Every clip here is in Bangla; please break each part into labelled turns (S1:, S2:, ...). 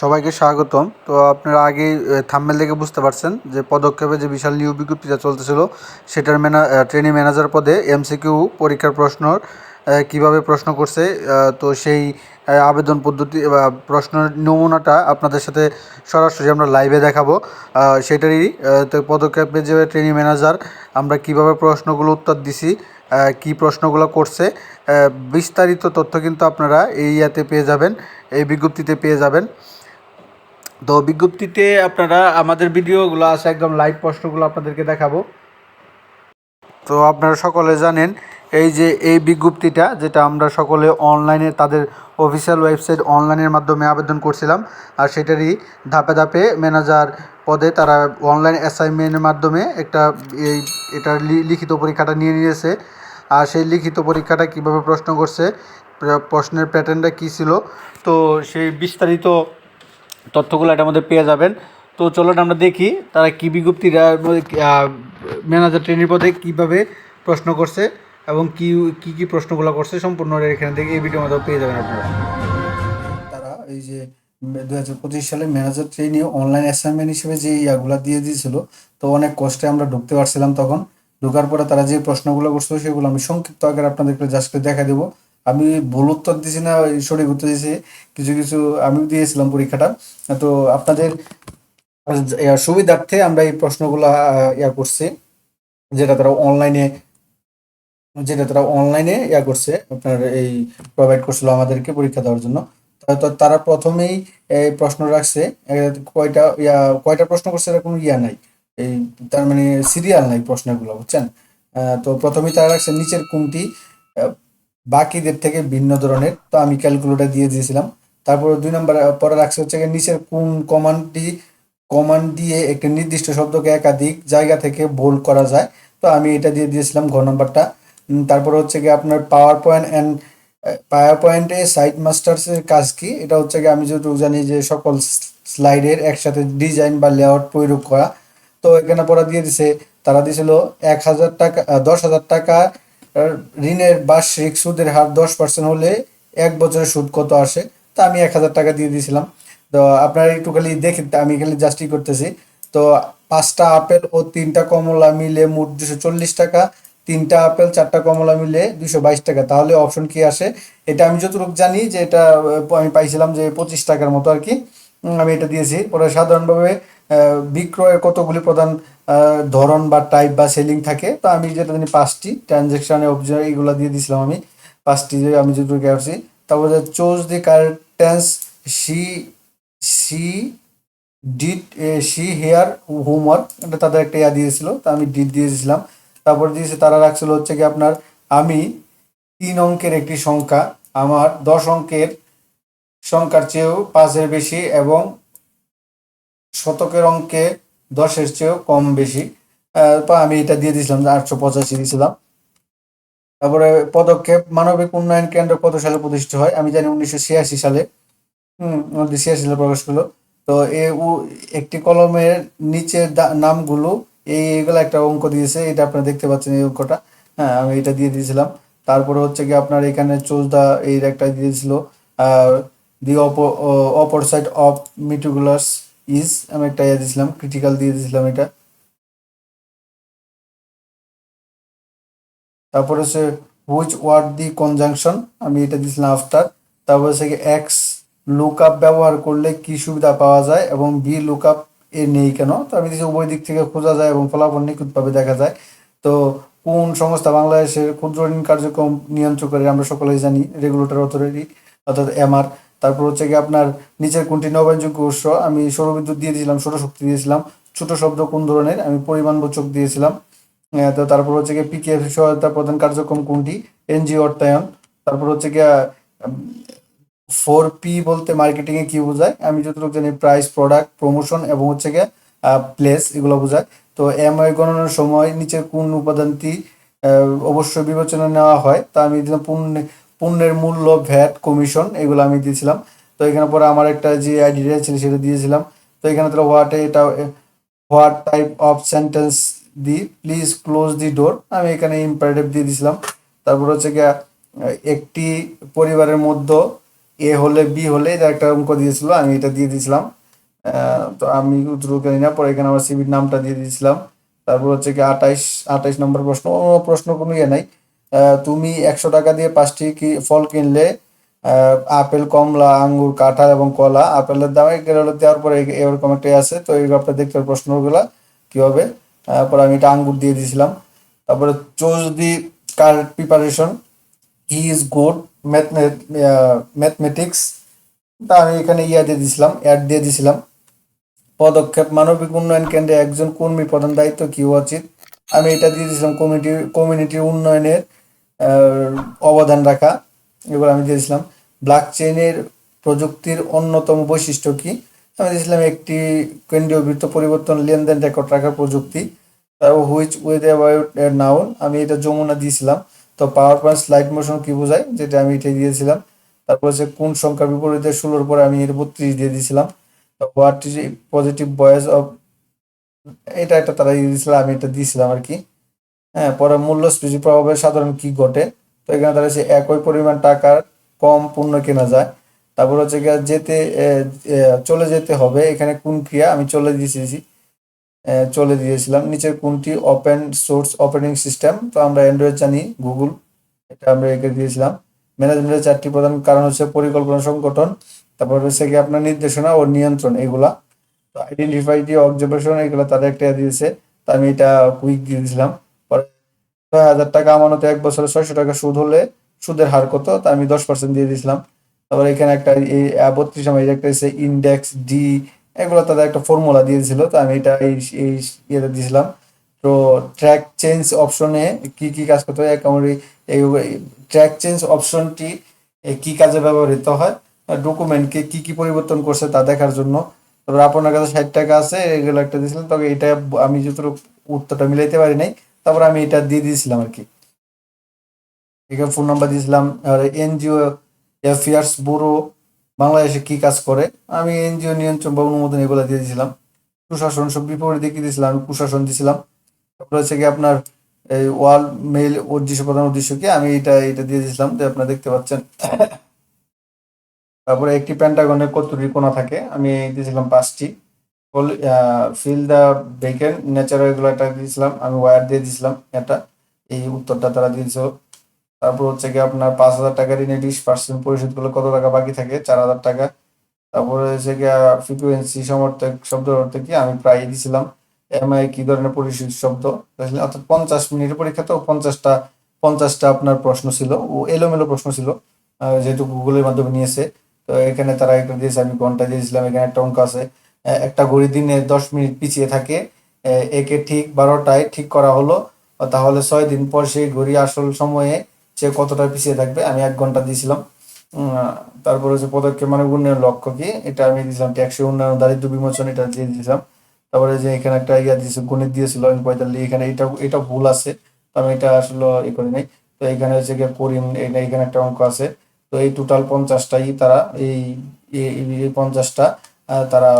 S1: সবাইকে স্বাগতম। তো আপনারা আগে থাম্বেল দেখে বুঝতে পারছেন যে পদক্ষেপে যে বিশাল নিয়োগ বিজ্ঞপ্তিটা চলতেছিল সেটার ম্যানা ট্রেনিং ম্যানেজার পদে এমসিকিউ পরীক্ষার প্রশ্নর আহ, কীভাবে প্রশ্ন করছে তো সেই আবেদন পদ্ধতি বা প্রশ্নের নমুনাটা আপনাদের সাথে সরাসরি আমরা লাইভে দেখাবো। সেটারই তো পদক্ষেপে যে ট্রেনিং ম্যানেজার আমরা কীভাবে প্রশ্নগুলো উত্তর দিছি কি প্রশ্নগুলো করছে বিস্তারিত তথ্য কিন্তু আপনারা এই ইয়াতে পেয়ে যাবেন এই বিজ্ঞপ্তিতে পেয়ে যাবেন। তো বিজ্ঞপ্তিতে আপনারা আমাদের ভিডিওগুলো আছে, একদম লাইভ প্রশ্নগুলো আপনাদেরকে দেখাবো। তো আপনারা সকলে জানেন, এই যে এই বিজ্ঞপ্তিটা, যেটা আমরা সকলে অনলাইনে তাদের অফিসিয়াল ওয়েবসাইট অনলাইনের মাধ্যমে আবেদন করছিলাম, আর সেটারই ধাপে ধাপে ম্যানেজার পদে তারা অনলাইন অ্যাসাইনমেন্টের মাধ্যমে একটা এই এটার লিখিত পরীক্ষাটা নিয়ে নিয়েছে। আর সেই লিখিত পরীক্ষাটা কীভাবে প্রশ্ন করছে প্রশ্নের প্যাটার্নটা কী ছিল, তো সেই বিস্তারিত তথ্যগুলো এটার মধ্যে পেয়ে যাবেন। তো চলুন আমরা দেখি তারা কী বিজ্ঞপ্তিটা ম্যানেজার ট্রেনির পদে কীভাবে প্রশ্ন করছে এবং কি কি কি প্রশ্নগুলো করছে সম্পূর্ণ এখানে থেকে এই ভিডিওর মধ্যে পেয়ে যাবেন আপনারা।
S2: তারা এই যে দু হাজার পঁচিশ সালে ম্যানেজার ট্রেনিং অনলাইন অ্যাসাইনমেন্ট হিসেবে যে ইয়াগুলা দিয়ে দিয়েছিল, তো অনেক কষ্টে আমরা ঢুকতে পারছিলাম তখন। ঢোকার পরে তারা যে প্রশ্নগুলো করছিল সেগুলো আমি সংক্ষিপ্ত আকারে আপনাদেরকে জাস্ট দেখা দেবো। আমি ভুল উত্তর দিছি না সঠিক উত্তর দিছি কিছু কিছু আমি দিয়েছিলাম পরীক্ষাটা। তো আপনাদের সুবিধার্থে আমরা এই প্রশ্নগুলা ইয়া করছি, যেটা তারা অনলাইনে যেটা তারা অনলাইনে ইয়া করছে, আপনার এই প্রোভাইড করছিল আমাদেরকে পরীক্ষা দেওয়ার জন্য। তো তারা প্রথমেই এই প্রশ্ন রাখছে কয়টা, ইয়া, কয়টা প্রশ্ন করছে এরকম ইয়া নাই। এই তার মানে সিরিয়াল নাই প্রশ্নগুলো, বুঝছেন? তো প্রথমেই তারা রাখছে, নিচের কোনটি বাকিদের থেকে ভিন্ন ধরনের। তো আমি ক্যালকুলেটর দিয়ে দিয়েছিলাম। তারপর দুই নম্বর পরে রাখছে হচ্ছে গিয়ে নিচের কোন কমান্ডটি কমান্ড দিয়ে একটি নির্দিষ্ট শব্দকে একাধিক জায়গা থেকে বোল্ড করা যায়। তো আমি এটা দিয়ে দিয়েছিলাম ঘ নম্বরটা। তারপর হচ্ছে গিয়ে আপনার পাওয়ার পয়েন্ট অ্যান্ড পাওয়ার পয়েন্টে সাইট মাস্টার্সের কাজ কি? এটা হচ্ছে গিয়ে আমি যতটুকু জানি যে সকল স্লাইডের একসাথে ডিজাইন বা লেআউট প্রয়োগ করা। তো এখানে পরে দিয়ে দিছে, তারা দিয়েছিল এক হাজার টাকা দশ হাজার টাকা ঋণের বার্ষিক সুদের হার দশ পার্সেন্ট হলে এক বছরের সুদ কত আসে? তা আমি এক হাজার টাকা দিয়ে দিয়েছিলাম। তো আপনারা একটু খালি দেখে, আমি খালি জাস্টই করতেছি। তো পাঁচটা আপেল ও তিনটা কমলা মিলে মোট দুশো চল্লিশ টাকা। তিনটা আপেল, চারটা কমলা মিলে দুশো বাইশ টাকা। তাহলে অপশন কি আসে? এটা আমি যতটুকু জানি যে এটা, আমি পাইছিলাম যে পঁচিশ টাকার মতো আর কি। আমি এটা দিয়েছি। পরে সাধারণভাবে বিক্রয়ের কতগুলি প্রধান ধরন বা টাইপ বা সেলিং থাকে, তো আমি যেটা জানি পাঁচটি ট্রানজেকশনে অবজার এইগুলো দিয়ে দিয়েছিলাম আমি, পাঁচটি আমি যতটুকু আসছি তারপরে choose the correct tense she she did she her homework এটা তাদের একটা ইয়া দিয়েছিল, তা আমি ডিড দিয়েছিলাম তারপর দিয়েছে, তারা রাখছিল হচ্ছে কি আপনার, আমি তিন অঙ্কের একটি সংখ্যা, আমার দশ অঙ্কের সংখ্যার চেয়েও পাঁচের বেশি এবং শতকের অঙ্কে দশের চেয়েও কম বেশি। আমি এটা দিয়ে দিয়েছিলাম যে আটশো পঁচাশি দিয়েছিলাম। তারপরে পদক্ষেপ, মানবিক উন্নয়ন কেন্দ্র কত সালে প্রতিষ্ঠিত হয়? আমি জানি উনিশশো ছিয়াশি সালে। হম ছিয়াশি সালে প্রকাশ করল তো এ একটি কলমের নিচে নামগুলো, এই এগুলো একটা অঙ্ক দিয়েছে। এটা আপনারা দেখতে পাচ্ছেন এই অঙ্কটা। হ্যাঁ আমি এটা দিয়ে দিয়েছিলাম। তারপরে হচ্ছে কি আপনার এখানে চোজ দা এই একটা দিয়েছিল। দি অপর সাইড অফ মিটিকুলাস ইজ আমি একটা ইয়ে দিয়েছিলাম ক্রিটিক্যাল দিয়ে দিয়েছিলাম এটা। তারপরে হচ্ছে হুইচ ওয়ার্ড দি কনজাংশন আমি এটা দিয়েছিলাম আফটার তারপরে হচ্ছে এক্স লুক আপ ব্যবহার করলে কি সুবিধা পাওয়া যায় এবং বি লুক আপ এ নেই কেন? তো আমি দিয়েছি উভয় দিক থেকে খোঁজা যায় এবং ফলাফল নিখুঁতভাবে দেখা যায়। তো কোন সংস্থা বাংলাদেশের ক্ষুদ্র ঋণ কার্যক্রম নিয়ন্ত্রণ করে আমরা সকলেই জানি রেগুলেটর অথরিটি অর্থাৎ এমআর তারপর হচ্ছে কি আপনার নিচের কোনটি নবায়নযোগ্য উৎস? আমি সৌরবিদ্যুৎ দিয়ে দিয়েছিলাম সৌরশক্তি দিয়েছিলাম। ছোট শব্দ কোন ধরনের? আমি পরিমাণবোচক দিয়েছিলাম। তো তারপর হচ্ছে গিয়ে পিকেএফ সহায়তা প্রদান কার্যক্রম কোনটি? এনজিও অর্থায়ন। তারপর হচ্ছে গিয়ে ফোর পি বলতে মার্কেটিং এ কি বোঝায়? আমি যতটুকু জানি প্রাইস, প্রোডাক্ট, প্রমোশন এবং হচ্ছে গিয়ে প্লেস এগুলো বোঝায়। তো এমআই গণনার সময় নিচের কোন উপাদানটি অবশ্যই বিবেচনা নেওয়া হয় তা আমি পণ্য পণ্যের মূল্য ভ্যাট কমিশন এগুলো আমি দিয়েছিলাম। তো এখানে পরে আমার একটা যে আইডিয়া ছিল সেটা দিয়েছিলাম। তো এখানে তো হোয়াটে এটা what type of sentence the please close the door আমি এখানে ইম্পারেটিভ দিয়ে দিয়েছিলাম। তারপর হচ্ছে গিয়া, একটি পরিবারের মধ্যে এ হলে বি হলে এটা একটা অঙ্ক দিয়েছিল, আমি এটা দিয়ে দিয়েছিলাম। তো আমি উত্তর না, পরে এখানে আমার সিভির নামটা দিয়ে দিয়েছিলাম। তারপর হচ্ছে কি আঠাইশ আঠাইশ নম্বর প্রশ্ন প্রশ্ন কোনো ইয়ে নাই। তুমি একশো টাকা দিয়ে পাঁচটি কি ফল কিনলে আপেল, কমলা, আঙ্গুর, কাঁঠাল এবং কলা, আপেলের দাম দেওয়ার পরে এরকম একটা আছে। তো এই আপনার দেখতে প্রশ্নগুলা, কি হবে? তারপরে আমি এটা আঙ্গুর দিয়ে দিয়েছিলাম তারপরে choose the correct preparation he is good mathematics তা আমি এখানে ইয়া দিয়ে দিয়েছিলাম অ্যাড দিয়ে দিয়েছিলাম পদক্ষেপ, মানবিক উন্নয়ন কেন্দ্রে একজন কর্মী প্রধান দায়িত্ব কি উচিত? আমি এটা দিয়ে দিয়েছিলাম কমিটি কমিউনিটির উন্নয়নের অবদান রাখা, এগুলো আমি দিয়েছিলাম। ব্লক চেইনের প্রযুক্তির অন্যতম বৈশিষ্ট্য কি? আমি দিয়েছিলাম একটি কেন্দ্রীয় বৃত্ত পরিবর্তন লেনদেন রেকর্ড রাখার প্রযুক্তি তারপর হুইচ উইথ অ্যাবাউট নাউন আমি এটা যমুনা দিয়েছিলাম। তো পাওয়ার পয়েন্ট স্লাইড মোশন কি বোঝায়? যেটা আমি এটা দিয়েছিলাম। তারপর হচ্ছে কোন সংখ্যার বিপরীতে ষোলোর পরে আমি এটা বত্রিশ দিয়ে দিয়েছিলাম। What is positive voice of এটা একটা তারা দিয়ে দিয়েছিল, আমি এটা দিয়েছিলাম আর কি। হ্যাঁ পরে মূল্যস্ফীতি প্রভাবে সাধারণ কি ঘটে? তো এখানে তারা হচ্ছে একই পরিমাণ টাকার কম পণ্য কেনা যায়। তারপর হচ্ছে গিয়ে যেতে চলে যেতে হবে। এখানে কোন ক্রিয়া? আমি চলে দিয়েছি চলে দিয়েছিলাম। নিচের কোনটি? ওপেন সোর্স অপারেটিং সিস্টেম তো আমরা অ্যান্ড্রয়েড জানি গুগল এটা আমরা এঁকে দিয়েছিলাম। ম্যানেজমেন্টের চারটি প্রধান কারণ হচ্ছে পরিকল্পনা সংগঠন, তারপর হচ্ছে কি আপনার নির্দেশনা ও নিয়ন্ত্রণ এগুলা। তো আইডেন্টিফাইটি অবজারভেশন এগুলো তাদের একটা দিয়েছে। তো আমি এটা কুইক দিয়ে দিয়েছিলাম। ছয় হাজার টাকা আমানত এক বছরে ছয়শো টাকা সুদ হলে সুদের হার কত? তা আমি দশ পার্সেন্ট দিয়ে দিয়েছিলাম তারপর এখানে একটা এই বত্রিশ আমার একটা এসে ইন্ডেক্স ডি এগুলো তাদের একটা ফর্মুলা দিয়েছিল, তো আমি এটা এই এই ইয়েতে দিয়েছিলাম তো ট্র্যাক চেঞ্জ অপশনে কি কি কাজ করতে হয়? একেবারে এই ট্র্যাক চেঞ্জ অপশনটি কি কাজে ব্যবহৃত হয়? ডকুমেন্টকে কি কি পরিবর্তন করছে তা দেখার জন্য। তারপর আপনার কাছে ষাট টাকা আছে, এগুলো একটা দিয়েছিলাম তবে এটা আমি যতটুকু উত্তরটা মিলাইতে পারি নাই। তারপর আমি এটা দিয়ে দিয়েছিলাম আর কি। এখানে ফোন নাম্বার দিয়েছিলাম, আর এনজিও অ্যাফেয়ার্স ব্যুরো বাংলাদেশে কি কাজ করে? আমি এনজিও নিয়ন্ত্রণ বা অনুমোদন এগুলো দিয়ে দিয়েছিলাম। সুশাসন সব বিপরীত কি দিয়েছিলাম, আমি কুশাসন দিয়েছিলাম। তারপর হচ্ছে কি আপনার এই ওয়ার্ল্ড মেল উদ্দেশ্য প্রধান উদ্দেশ্য কি, আমি এটা এটা দিয়ে দিয়েছিলাম, যে আপনারা দেখতে পাচ্ছেন। তারপরে একটি প্যান্টাগনের কতটি কোণা থাকে, আমি দিয়েছিলাম পাঁচটি। ফিল দ্য বেকেন ন্যাচারাল এগুলো একটা দিয়েছিলাম, আমি ওয়্যার দিয়ে দিয়েছিলাম এটা এই উত্তরটা তারা দিয়েছিল তারপর হচ্ছে কি আপনার পাঁচ হাজার টাকা ঋণে বিশ পার্সেন্ট পরিশোধ করলে কত টাকা বাকি থাকে? চার হাজার টাকা। তারপরে হচ্ছে কি ফ্রিকুয়েন্সি সমর্থক শব্দ অর্থে কি আমি প্রায় দিয়েছিলাম। এমআই কি ধরনের পরিশোধ শব্দ? অর্থাৎ পঞ্চাশ মিনিটের পরীক্ষা তো পঞ্চাশটা পঞ্চাশটা আপনার প্রশ্ন ছিল, ও এলোমেলো প্রশ্ন ছিল যেহেতু গুগলের মাধ্যমে নিয়েছে। তো এখানে তারা একটা দিয়েছে, আমি ঘণ্টা দিয়েছিলাম, এখানে একটা অঙ্ক আছে। একটা ঘড়ি দিনে দশ মিনিট পিছিয়ে থাকে। একে ঠিক বারোটায় ঠিক করা হলো। তাহলে ছয় দিন পর সেই ঘড়ি আসল সময়ে সে কতটা পিছিয়ে থাকবে, আমি এক ঘণ্টা দিয়েছিলাম। তারপর হচ্ছে পদক্ষেপ মানে উন্নয়ন লক্ষ্য কি? এটা আমি দিয়েছিলাম ট্যাক্সি উন্নয়ন দারিদ্র বিমোচন, এটা দিয়ে দিয়েছিলাম। তারপরে যে এখানে একটা ইয়া দিয়েছে, গণিত দিয়েছিল, আমি পঁয়তাল্লিশ, এখানে এটা এটা ভুল আছে। তো আমি এটা আসলে ই করি নাই। তো এখানে হচ্ছে গিয়ে করিম এখানে একটা অঙ্ক আছে। তো এই টোটাল পঞ্চাশটাই তারা এই পঞ্চাশটা তারা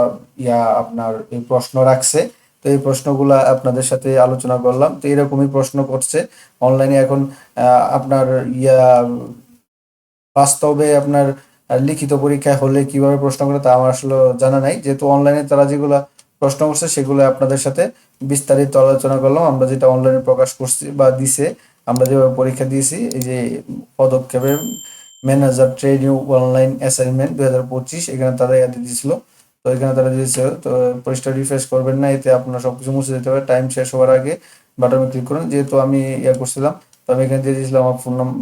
S2: ইয়া আপনার এই প্রশ্ন রাখছে। তো এই প্রশ্নগুলা আপনাদের সাথে আলোচনা করলাম। তো এরকমই প্রশ্ন করছে। অনলাইনে এখন আপনার ইয়া, বাস্তবে আপনার লিখিত পরীক্ষায় হলে কীভাবে প্রশ্ন করে তা আমার আসলে জানা নাই। যেহেতু অনলাইনে তারা যেগুলা প্রশ্ন করছে, সেগুলো আপনাদের সাথে বিস্তারিত আলোচনা করলাম। আমরা যেটা অনলাইনে প্রকাশ করছি বা দিছে, আমরা যেভাবে পরীক্ষা দিয়েছি, এই যে পদক্ষেপে ম্যানেজার ট্রেনিং অনলাইন অ্যাসাইনমেন্ট দুই হাজার পঁচিশ, এখানে তারা ইয়াতে দিয়েছিল তো এখানে তারা দিয়েছে তো পরিষ্কার রিফ্রেশ করবেন না, এতে আপনার সব কিছু মুছে যেতে হবে। টাইম শেষ হওয়ার আগে বাটনে ক্লিক করুন। যেহেতু আমি ইয়ে করছিলাম, তো আমি এখানে দিয়ে দিয়েছিলাম আমার ফোন নাম্বার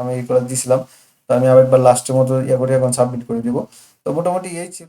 S2: আমি করে দিয়েছিলাম তো আমি আবার একবার লাস্টের মতো ইয়ে করে এখন সাবমিট করে দিব। তো মোটামুটি এই ছিল